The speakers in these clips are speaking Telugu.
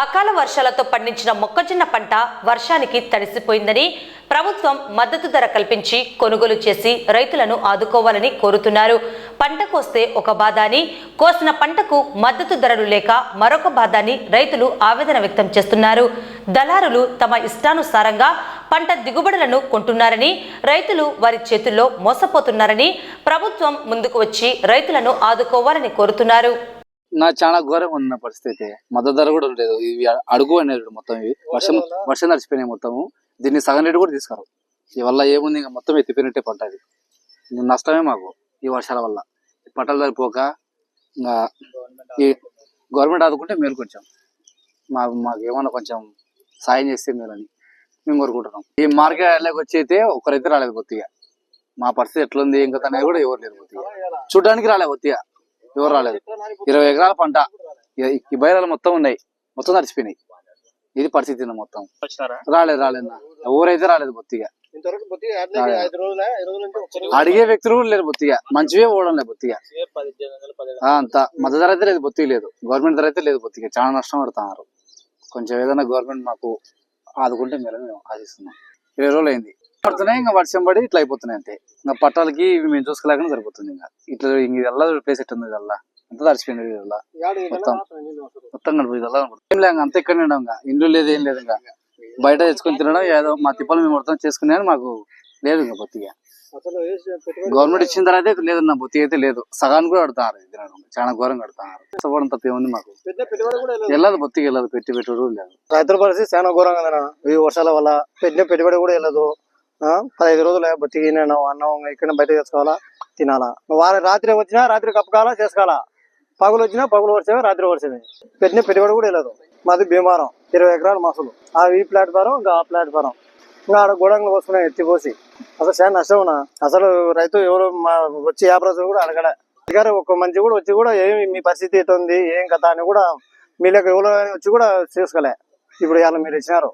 అకాల వర్షాలతో పండించిన మొక్కజొన్న పంట వర్షానికి తడిసిపోయిందని ప్రభుత్వం మద్దతు ధర కల్పించి కొనుగోలు చేసి రైతులను ఆదుకోవాలని కోరుతున్నారు. పంట కోస్తే ఒక బాధ అని కోసిన పంటకు మద్దతు ధరలు లేక మరొక బాధ అని రైతులు ఆవేదన వ్యక్తం చేస్తున్నారు. దళారులు తమ ఇష్టానుసారంగా పంట దిగుబడులను కొంటున్నారని రైతులు వారి చేతుల్లో మోసపోతున్నారని ప్రభుత్వం ముందుకు వచ్చి రైతులను ఆదుకోవాలని కోరుతున్నారు. నా చాలా ఘోరంగా ఉంది నా పరిస్థితి. మద్దతు ధర కూడా లేదు. ఇవి అడుగు అనేది మొత్తం ఇవి. వర్షం వర్షం నడిచిపోయినాయి మొత్తము. దీన్ని సగం రేటు కూడా తీసుకురు ఈ వల్ల ఏముంది? ఇంకా మొత్తం ఎత్తిపోయినట్టే పంట అది. నష్టమే మాకు ఈ వర్షాల వల్ల. పంటలు సరిపోక ఇంకా ఈ గవర్నమెంట్ ఆదుకుంటే మేలు కొంచెం. మాకు మాకు ఏమన్నా కొంచెం సాయం చేస్తే మేలని మేము కోరుకుంటున్నాం. ఈ మార్కెట్ వచ్చి అయితే ఒకరైతే రాలేదు బొత్తిగా. మా పరిస్థితి ఎట్లుంది? ఇంకా అనేది కూడా ఎవరు లేరు బొత్తిగా. చూడడానికి రాలేదు బొత్తిగా. ఎవరు రాలేదు. ఇరవై ఎకరాల పంట. ఇ- ఈ బైరాలు మొత్తం ఉన్నాయి. మొత్తం తడిచిపోయినాయి ఇది పరిస్థితి మొత్తం. రాలేదు రాలేదు నా. ఎవరైతే రాలేదు బొత్తిగా. అడిగే వ్యక్తులు కూడా లేరు బొత్తిగా. మంచివే పోవడం లేదు బొత్తిగా. అంత మద్దతు ధర అయితే లేదు బొత్తిగా లేదు. గవర్నమెంట్ ధర అయితే లేదు బొత్తిగా. చాలా నష్టం పడుతున్నారు. కొంచెం ఏదైనా గవర్నమెంట్ మాకు ఆదుకుంటే మీరు మేము ఆశిస్తున్నాం. ఇరవై రోజులు అయింది. పడుతున్నాయి ఇంకా వర్షం పడి ఇట్లా అయిపోతున్నాయి అంతే. ఇంకా పట్టాలకి ఇవి మేము చూసుకోలేకనే సరిపోతుంది ఇంకా. ఇట్లా ఇంక ఇదల్లా ప్లేస్ ఎట్టుంది ఇదల్లా? అంత తడిచిపోయింది ఇదల్లా? మొత్తం. మొత్తం కడుపు ఇదల్లా ఏం లేదు అంత ఇక్కడ ఉండడం ఇంకా. ఇండ్లు లేదు ఏం లేదు ఇంకా. బయట తెచ్చుకొని తినడం ఏదో మా తిప్పలు మేము మొత్తం చేసుకునే మాకు లేదు ఇంకా బొత్తిగా. పెట్టుబడి గవర్నమెంట్ ఇచ్చిన తర్వాత అయితే లేదు నా బొత్తిగా అయితే లేదు. సగానికి కూడా కడుతున్నారు తినడం చాలా ఘోరం కడుతున్నారు. కష్టపడడం తప్ప ఏముంది మాకు. పెట్టుబడి. వెళ్ళదు బొత్తిగా వెళ్ళదు. పెట్టి పెట్టుడు లేదు. రైతుల పరిస్థితి చాలా ఘోరంగా ఈ వర్షాల వల్ల పెట్టిన పెట్టుబడి కూడా వెళ్ళదు. పదహైదు రోజులు బతికి నేను అన్నం ఇక్కడ బయట చేసుకోవాలా తినాలా? వారి రాత్రి వచ్చినా రాత్రి కప్పుకోవాలా చేసుకోవాలా పగులు వచ్చినా పగులు వర్షమే రాత్రి వర్షమే. పెట్టిన పెట్టుబడి కూడా వెళ్ళదు మాది భీమారం ఇరవై ఎకరాల మసలు. ఆ ఈ ప్లాట్ఫారం ఇంకా ఆ ప్లాట్ఫారం. ఇంకా ఆడ గోడంగా పోసుకున్నాయి ఎత్తిపోసి అసలు చాలా నష్టం అసలు రైతు ఎవరు మా వచ్చి వ్యాపారస్తులు కూడా అడగడ అడిగారు ఒక మంచి కూడా వచ్చి కూడా ఏమి మీ పరిస్థితి ఎటుంది ఏం కథ అని కూడా మీ లెక్క ఎవరు వచ్చి కూడా చేసుకోలే. ఇప్పుడు ఇవాళ మీరు ఇచ్చినారు.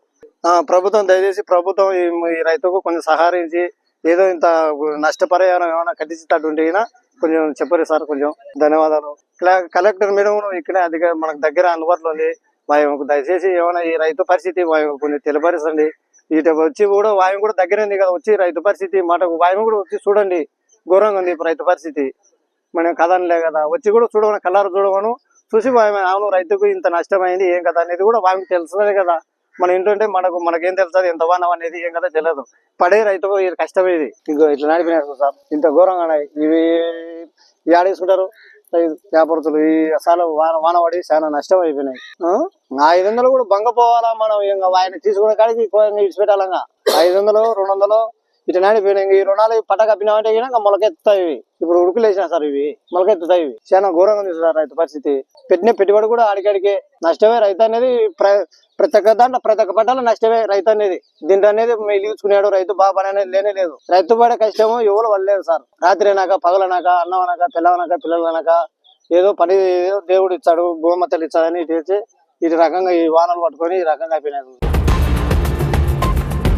ప్రభుత్వం దయచేసి ప్రభుత్వం ఈ రైతుకు కొంచెం సహకరించి ఏదో ఇంత నష్టపరిహారం ఏమైనా కట్టించేటటువంటి కొంచెం చెప్పరు సార్ కొంచెం ధన్యవాదాలు. కలెక్టర్ మేడం ఇక్కడ ఇక్కడే అధిక మనకు దగ్గర అందుబాటులో ఉంది. వాయువుకు దయచేసి ఏమైనా ఈ రైతు పరిస్థితి వాయు కొంచెం తెలియపరచండి. ఇటు వచ్చి కూడా వాయువు కూడా దగ్గర ఉంది కదా వచ్చి రైతు పరిస్థితి మాటకు వాయువు కూడా వచ్చి చూడండి. ఘోరంగా ఉంది ఇప్పుడు రైతు పరిస్థితి. మనం కదనలే కదా వచ్చి కూడా చూడమని కలర్ చూడమను. చూసి వాయు అవును రైతుకు ఇంత నష్టమైంది ఏం కదా అనేది కూడా వాయువు తెలుస్తుంది కదా. మన ఇంటుంటే మనకు మనకేం తెలుస్తుంది ఎంత వానం అనేది ఏం కదా తెలియదు. పడే రైతుకు ఇది కష్టం ఇది. ఇంకో ఇట్లా నడిపినారు సార్. ఇంత ఘోరంగా ఉన్నాయి. ఇవి ఆడేసుకుంటారు వ్యాపారస్తులు ఈ అసలు వాన వాన పడి చాలా నష్టం అయిపోయినాయి. ఐదు వందలు కూడా బంగపోవాలా మనం? ఇంకా ఆయన తీసుకునే కాడికి ఇచ్చిపెట్టాలంగా ఐదు వందలు రెండు వందలు ఇటు నాడిపోయినాయి ఈ రుణాలు పట్ట కప్పినామంటే గిన మొలకెత్తుతాయి ఇవి. ఇప్పుడు ఉడుకులేసిన సార్ ఇవి మొలకెత్తుతాయి ఇవి. చాలా ఘోరంగా ఉంది సార్ రైతు పరిస్థితి. పెట్టిన పెట్టుబడి కూడా ఆడికాడికి నష్టమే రైతు అనేది ప్ర- ప్రతి ఒక్క దాంట్లో ప్రతి ఒక్క పంటలో నష్టమే రైతు అనేది. దీంట్లో అనేది మిగిల్చుకున్నాడు రైతు బాబా అనేది లేనే లేదు. రైతు పడే కష్టము ఎవరు వల్లేదు సార్. రాత్రి అయినాక పగలనాక అన్నం అనక పిల్లవనక పిల్లలనాక ఏదో పని ఏదో దేవుడు ఇచ్చాడు భూమతలు ఇచ్చాడని ఇటు ఈ ఇటు రకంగా ఈ వానలు పట్టుకొని ఈ రకంగా అయిపోయినారు